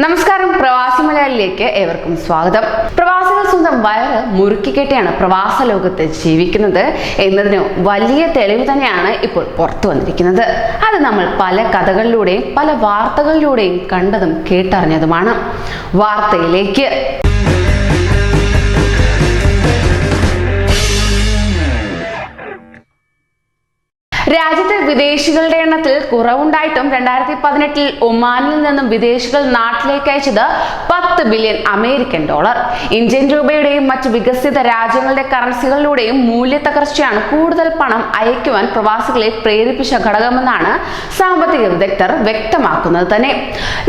നമസ്കാരം. പ്രവാസി മലയാളിയിലേക്ക് ഏവർക്കും സ്വാഗതം. പ്രവാസികൾ സ്വന്തം വയറ് മുറുക്കിക്കെട്ടിയാണ് പ്രവാസ ലോകത്ത് ജീവിക്കുന്നത് എന്നതിന് വലിയ തെളിവ് തന്നെയാണ് ഇപ്പോൾ പുറത്തു വന്നിരിക്കുന്നത്. അത് നമ്മൾ പല കഥകളിലൂടെയും പല വാർത്തകളിലൂടെയും കണ്ടതും കേട്ടറിഞ്ഞതുമാണ്. വാർത്തയിലേക്ക്. രാജ്യത്തെ വിദേശികളുടെ എണ്ണത്തിൽ കുറവുണ്ടായിട്ടും രണ്ടായിരത്തി പതിനെട്ടിൽ ഒമാനിൽ നിന്നും വിദേശികൾ നാട്ടിലേക്ക് അയച്ചത് പത്ത് ബില്യൺ അമേരിക്കൻ ഡോളർ. ഇന്ത്യൻ രൂപയുടെയും മറ്റ് വികസിത രാജ്യങ്ങളുടെ കറൻസികളിലൂടെയും മൂല്യത്തകർച്ചയാണ് കൂടുതൽ പണം അയക്കുവാൻ പ്രവാസികളെ പ്രേരിപ്പിച്ച ഘടകമെന്നാണ് സാമ്പത്തിക വിദഗ്ധർ വ്യക്തമാക്കുന്നത് തന്നെ.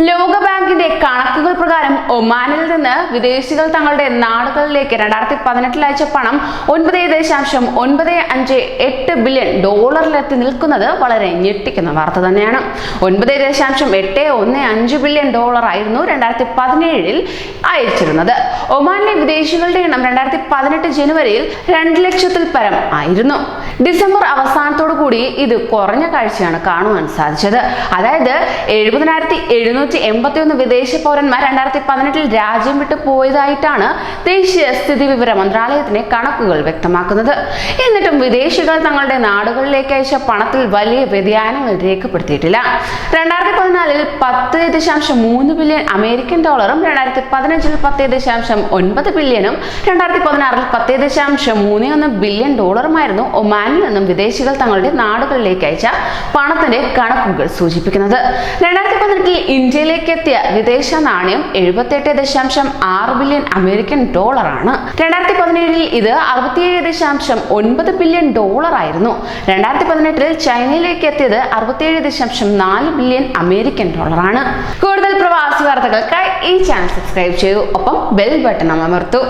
ലോകബാങ്കിന്റെ കണക്കുകൾ പ്രകാരം ഒമാനിൽ നിന്ന് വിദേശികൾ തങ്ങളുടെ നാടുകളിലേക്ക് രണ്ടായിരത്തി പതിനെട്ടിൽ അയച്ച പണം ഒൻപത് ദശാംശം ഒൻപത് അഞ്ച് എട്ട് ബില്യൺ ഡോളറിലെത്തി നിൽക്കുന്നത് വളരെ ഞെട്ടിക്കുന്ന വാർത്ത തന്നെയാണ്. ഒൻപത് ദശാംശം എട്ട് ഒന്ന് അഞ്ച് ബില്യൺ ഡോളർ ആയിരുന്നു രണ്ടായിരത്തി പതിനേഴിൽ അയച്ചിരുന്നത്. ഒമാനിലെ വിദേശികളുടെ എണ്ണം രണ്ടായിരത്തി പതിനെട്ട് ജനുവരിയിൽ രണ്ട് ലക്ഷത്തിൽ പരം ആയിരുന്നു. ഡിസംബർ അവസാനത്തോടു കൂടി ഇത് കുറഞ്ഞ കാഴ്ചയാണ് കാണുവാൻ സാധിച്ചത്. അതായത് എഴുപതിനായിരത്തി എഴുന്നൂറ്റി എൺപത്തി ഒന്ന് വിദേശ പൗരന്മാർ രണ്ടായിരത്തി പതിനെട്ടിൽ രാജ്യം വിട്ടു പോയതായിട്ടാണ് ദേശീയ സ്ഥിതി വിവര മന്ത്രാലയത്തിന്റെ കണക്കുകൾ വ്യക്തമാക്കുന്നത്. എന്നിട്ടും വിദേശികൾ തങ്ങളുടെ നാടുകളിലേക്ക് അയച്ച പണത്തിൽ വലിയ വ്യതിയാനങ്ങൾ രേഖപ്പെടുത്തിയിട്ടില്ല. രണ്ടായിരത്തി പതിനാലിൽ പത്ത് ദശാംശം മൂന്ന് ബില്യൺ അമേരിക്കൻ ഡോളറും രണ്ടായിരത്തി പതിനഞ്ചിൽ പത്ത് ദശാംശം ഒൻപത് ബില്യണും രണ്ടായിരത്തി പതിനാറിൽ പത്ത് ദശാംശം മൂന്ന് ഒന്ന് ബില്യൺ ഡോളറുമായിരുന്നു ഒമാനിൽ നിന്നും വിദേശികൾ തങ്ങളുടെ നാടുകളിലേക്ക് അയച്ച പണത്തിന്റെ കണക്കുകൾ സൂചിപ്പിക്കുന്നത്. രണ്ടായിരത്തി പതിനെട്ടിൽ ഇന്ത്യയിലേക്ക് എത്തിയ വിദേശ നാണയം എഴുപത്തെട്ട് ദശാംശം ആറ് ബില്യൺ അമേരിക്കൻ ഡോളറാണ് രണ്ടായിരത്തി പതിനേഴിൽ ഇത് അറുപത്തിയേഴ് ദശാംശം ഒൻപത് ബില്യൺ ഡോളർ ആയിരുന്നു. രണ്ടായിരത്തി പതിനെട്ടിൽ ചൈനയിലേക്ക് എത്തിയത് അറുപത്തിയേഴ് ദശാംശം നാല് ബില്യൺ അമേരിക്കൻ ഡോളറാണ് കൂടുതൽ പ്രവാസി വാർത്തകൾക്കായി ഈ ചാനൽ സബ്സ്ക്രൈബ് ചെയ്തു ഒപ്പം ബെൽ ബട്ടൺ അമർത്തൂ.